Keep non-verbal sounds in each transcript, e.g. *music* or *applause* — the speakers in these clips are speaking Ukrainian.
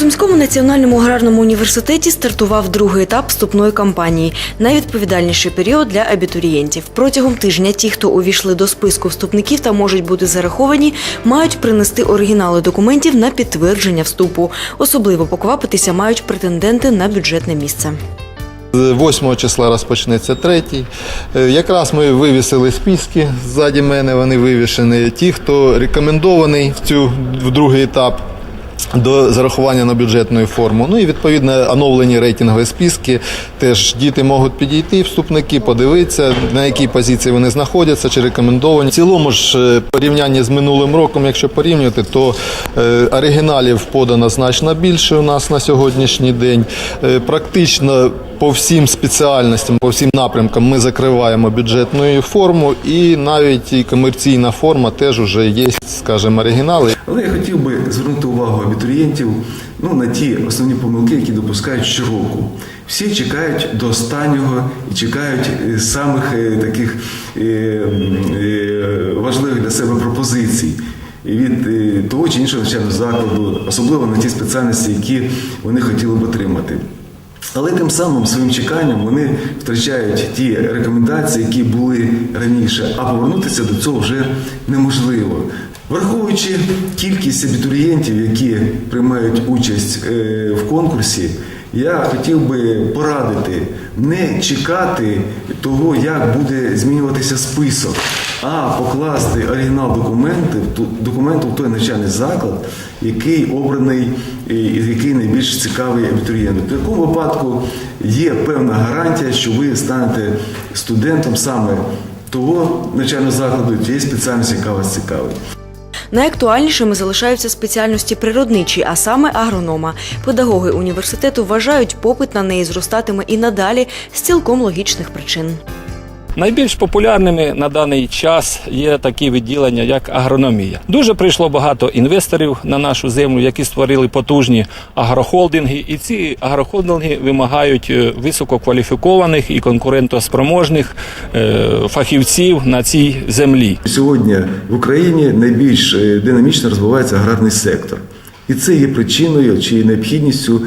Сумському національному аграрному університеті стартував другий етап вступної кампанії. Найвідповідальніший період для абітурієнтів. Протягом тижня ті, хто увійшли до списку вступників та можуть бути зараховані, мають принести оригінали документів на підтвердження вступу. Особливо поквапитися мають претенденти на бюджетне місце. З 8 числа розпочнеться третій. Е, Якраз ми вивісили списки. Ззаді мене вони вивішені. Ті, хто рекомендований в цю в другий етап. До зарахування на бюджетну форму. Ну і відповідно оновлені рейтингові списки. Теж діти можуть підійти, вступники, подивитися, на якій позиції вони знаходяться, чи рекомендовані. В цілому ж е, порівняння з минулим роком, якщо порівнювати, то е, оригіналів подано значно більше у нас на сьогоднішній день. Е, Практично по всім спеціальностям, по всім напрямкам ми закриваємо бюджетну форму, і навіть і комерційна форма теж вже є, скажімо, оригінали. Але я хотів би звернути увагу абітурієнтів ну, на ті основні помилки, які допускають щороку. Всі чекають до останнього і чекають е, самих е, таких е, важливих для себе пропозицій. Від того чи іншого навчального закладу, особливо на ті спеціальності, які вони хотіли б отримати. Але тим самим своїм чеканням вони втрачають ті рекомендації, які були раніше, а повернутися до цього вже неможливо. Враховуючи кількість абітурієнтів, які приймають участь е, в конкурсі, я хотів би порадити не чекати того, як буде змінюватися список, а покласти оригінал документу в той навчальний заклад, який обраний і який найбільш цікавий абітурієнту. В такому випадку є певна гарантія, що ви станете студентом саме того навчального закладу, тієї спеціальності, яка вас цікавить. Найактуальнішими залишаються спеціальності природничі, а саме агронома. Педагоги університету вважають, попит на неї зростатиме і надалі з цілком логічних причин. Найбільш популярними на даний час є такі відділення, як агрономія. Дуже прийшло багато інвесторів на нашу землю, які створили потужні агрохолдинги, і ці агрохолдинги вимагають е, висококваліфікованих і конкурентоспроможних е, фахівців на цій землі. Сьогодні в Україні найбільш е, динамічно розвивається аграрний сектор. І це є причиною чи необхідністю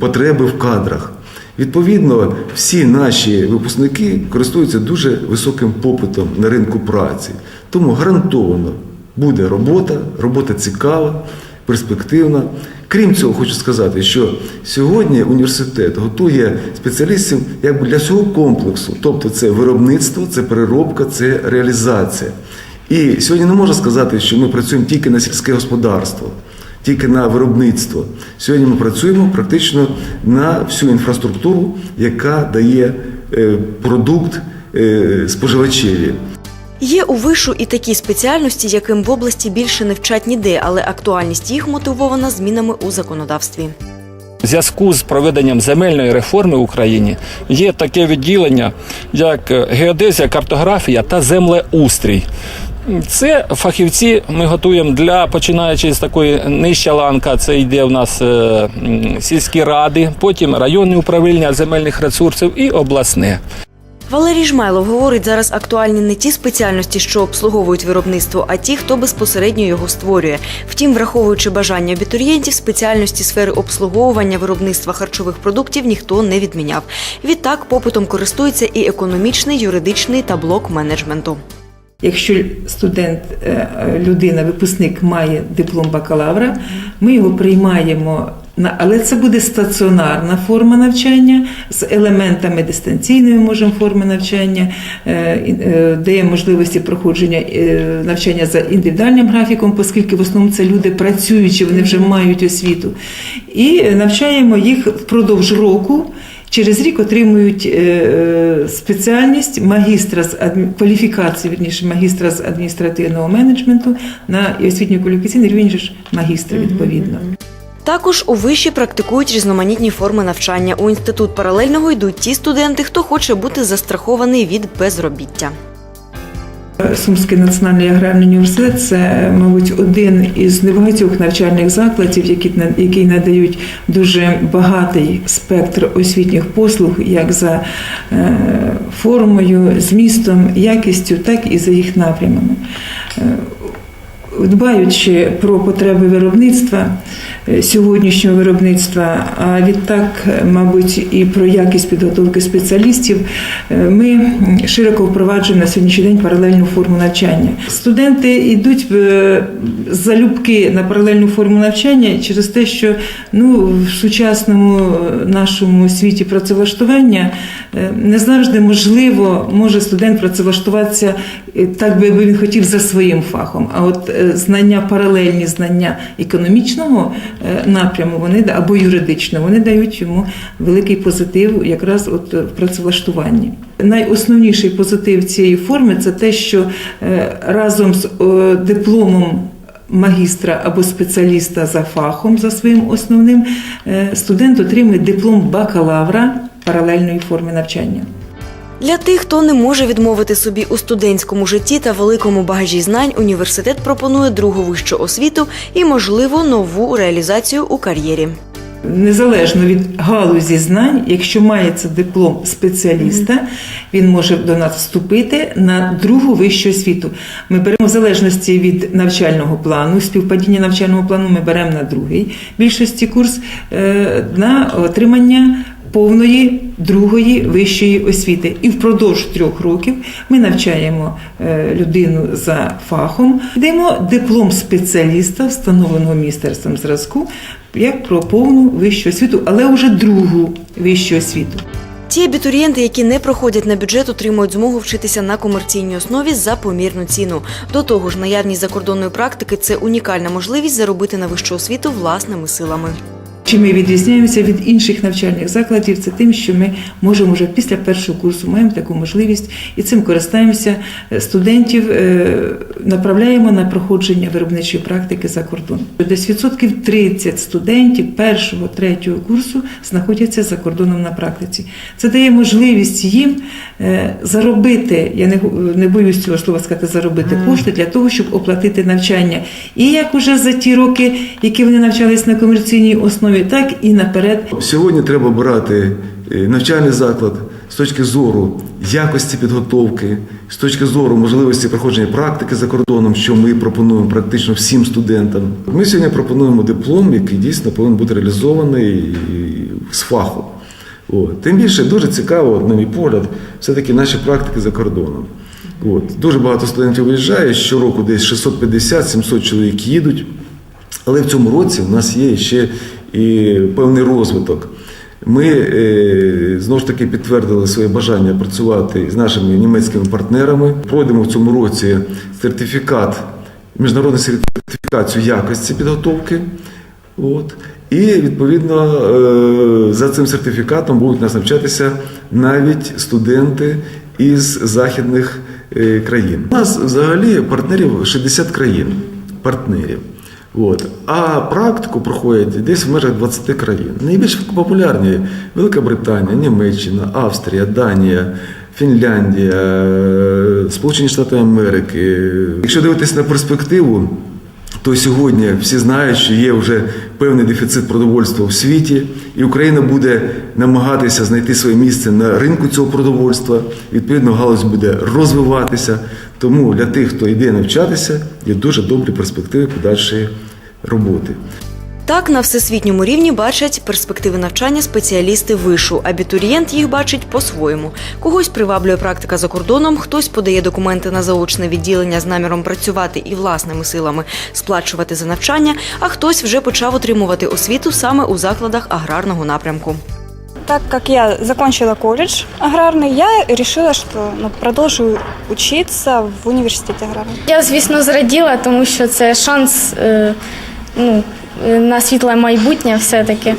потреби в кадрах. Відповідно, всі наші випускники користуються дуже високим попитом на ринку праці. Тому гарантовано буде робота, робота цікава, перспективна. Крім цього, хочу сказати, що сьогодні університет готує спеціалістів якби для всього комплексу, тобто це виробництво, це переробка, це реалізація. І сьогодні не можна сказати, що ми працюємо тільки на сільське господарство, тільки на виробництво. Сьогодні ми працюємо практично на всю інфраструктуру, яка дає е, продукт е, споживачеві. Є у вишу і такі спеціальності, яким в області більше не вчать ніде, але актуальність їх мотивована змінами у законодавстві. В зв'язку з проведенням земельної реформи в Україні є таке відділення, як е, геодезія, картографія та землеустрій. Це фахівці ми готуємо для починаючи з такої нижча ланка, це йде в нас е, сільські ради, потім районне управління земельних ресурсів і обласне. Валерій Жмайлов говорить, зараз актуальні не ті спеціальності, що обслуговують виробництво, а ті, хто безпосередньо його створює. Втім, враховуючи бажання абітурієнтів, спеціальності сфери обслуговування виробництва харчових продуктів ніхто не відміняв. Відтак попитом користується і економічний, юридичний та блок менеджменту. Якщо студент, е, людина, випускник має диплом бакалавра, ми його приймаємо але це буде стаціонарна форма навчання з елементами дистанційної можемо форми навчання, е, е, де є можливості проходження навчання за індивідуальним графіком, оскільки в основному це люди працюючі, вони вже мають освіту, і навчаємо їх впродовж року. Через рік отримують е, е, спеціальність магістра з кваліфікації, верніше магістра з адміністративного менеджменту на і освітньо-кваліфікаційний рівень ж магістра відповідно. Також у виші практикують різноманітні форми навчання. У інститут паралельного йдуть ті студенти, хто хоче бути застрахований від безробіття. Сумський національний аграрний університет це, мабуть, один із небагатьох навчальних закладів, які які надають дуже багатий спектр освітніх послуг, як за е, формою, змістом, якістю, так і за їх напрямами. Дбаючи про потреби виробництва, е, сьогоднішнього виробництва, а відтак, мабуть, і про якість підготовки спеціалістів, е, ми широко впроваджуємо на сьогоднішній день паралельну форму навчання. Студенти йдуть е, залюбки на паралельну форму навчання через те, що ну, в сучасному нашому світі працевлаштування не завжди можливо може студент працевлаштуватися так, би він хотів за своїм фахом. А от знання, паралельні знання економічного е, напряму вони або юридичного, вони дають йому великий позитив якраз от е, в працевлаштуванні. Найосновніший позитив цієї форми це те, що е, разом з дипломом магістра або спеціаліста за фахом, за своїм основним, студент отримує диплом бакалавра паралельної форми навчання. Для тих, хто не може відмовити собі у студентському житті та великому багажі знань, університет пропонує другу вищу освіту і, можливо, нову реалізацію у кар'єрі. Незалежно від галузі знань, якщо мається диплом спеціаліста, він може до нас вступити на другу вищу освіту. Ми беремо в залежності від навчального плану, співпадіння навчального плану ми беремо на другий більшості курс е, на отримання повної другої вищої освіти. І впродовж трьох років ми навчаємо е, людину за фахом, даємо диплом спеціаліста, встановленого міністерством зразку, як про повну вищу освіту, але вже другу вищу освіту. Ті абітурієнти, які не проходять на бюджет, отримують змогу вчитися на комерційній основі за помірну ціну. До того ж, наявність закордонної практики це унікальна можливість заробити на вищу освіту власними силами. Чим ми відрізняємося від інших навчальних закладів, це тим, що ми можемо вже після першого курсу маємо таку можливість і цим користаємося. Е, Студентів е, направляємо на проходження виробничої практики за кордон. Десь відсотків 30 студентів першого третього курсу знаходяться за кордоном на практиці. Це дає можливість їм е, заробити. Я не не боюсь цього слова сказати, заробити кошти для того, щоб оплатити навчання. І як уже за ті роки, які вони навчались на комерційній основі, так і наперед Сьогодні треба брати е, навчальний заклад з точки зору якості підготовки, з точки зору можливості проходження практики за кордоном, що ми пропонуємо практично всім студентам. Ми сьогодні пропонуємо диплом, який дійсно повинен бути реалізований з фаху. От. Тим більше дуже цікаво, на мій погляд, все-таки наші практики за кордоном. От. Дуже багато студентів виїжджає, щороку десь 650-700 чоловік їдуть. Але в цьому році в нас є ще і певний розвиток. Ми е, знову ж таки підтвердили своє бажання працювати з нашими німецькими партнерами. Пройдемо в цьому році сертифікат, міжнародну сертифікацію якості підготовки. От. І відповідно е, за цим сертифікатом будуть нас навчатися навіть студенти із західних е, країн. У нас взагалі партнерів 60 країн. Партнерів. От. А практику проходять десь в межах 20 країн. Найбільш популярні Велика Британія, Німеччина, Австрія, Данія, Фінляндія, е, Сполучені Штати Америки. Якщо дивитися на перспективу, то сьогодні всі знають, що є вже певний дефіцит продовольства в світі, і Україна буде намагатися знайти своє місце на ринку цього продовольства. Відповідно, галузь буде розвиватися. Тому для тих, хто йде навчатися, є дуже добрі перспективи подальшої роботи. Так, на всесвітньому рівні бачать перспективи навчання спеціалісти вишу. Абітурієнт їх бачить по-своєму. Когось приваблює практика за кордоном, хтось подає документи на заочне відділення з наміром працювати і власними силами сплачувати за навчання, а хтось вже почав отримувати освіту саме у закладах аграрного напрямку. Так как я закончила колледж аграрный, я решила, что ну, продолжу учиться в университете аграрном. Я, звісно, зраділа, тому що це шанс е, ну, е, на світле майбутнє все-таки,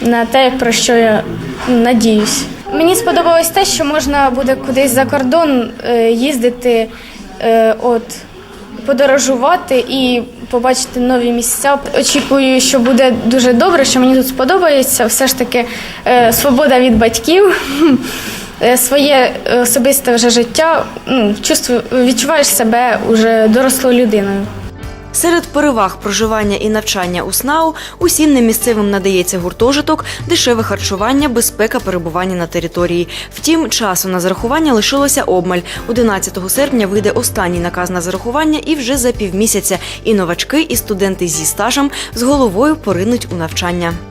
на те, про що я ну, надіюсь. Мені сподобалось те, що можна буде кудись за кордон е, їздити, е, от, подорожувати і побачити нові місця. Очікую, що буде дуже добре, що мені тут сподобається. Все ж таки свобода від батьків. *laughs* Своє особисте вже життя, ну, відчуваєш себе уже дорослою людиною. Серед переваг проживання і навчання у СНАУ усім немісцевим надається гуртожиток, дешеве харчування, безпека перебування на території. Втім, часу на зарахування лишилося обмаль. 11 серпня вийде останній наказ на зарахування, і вже за півмісяця і новачки, і студенти зі стажем з головою поринуть у навчання.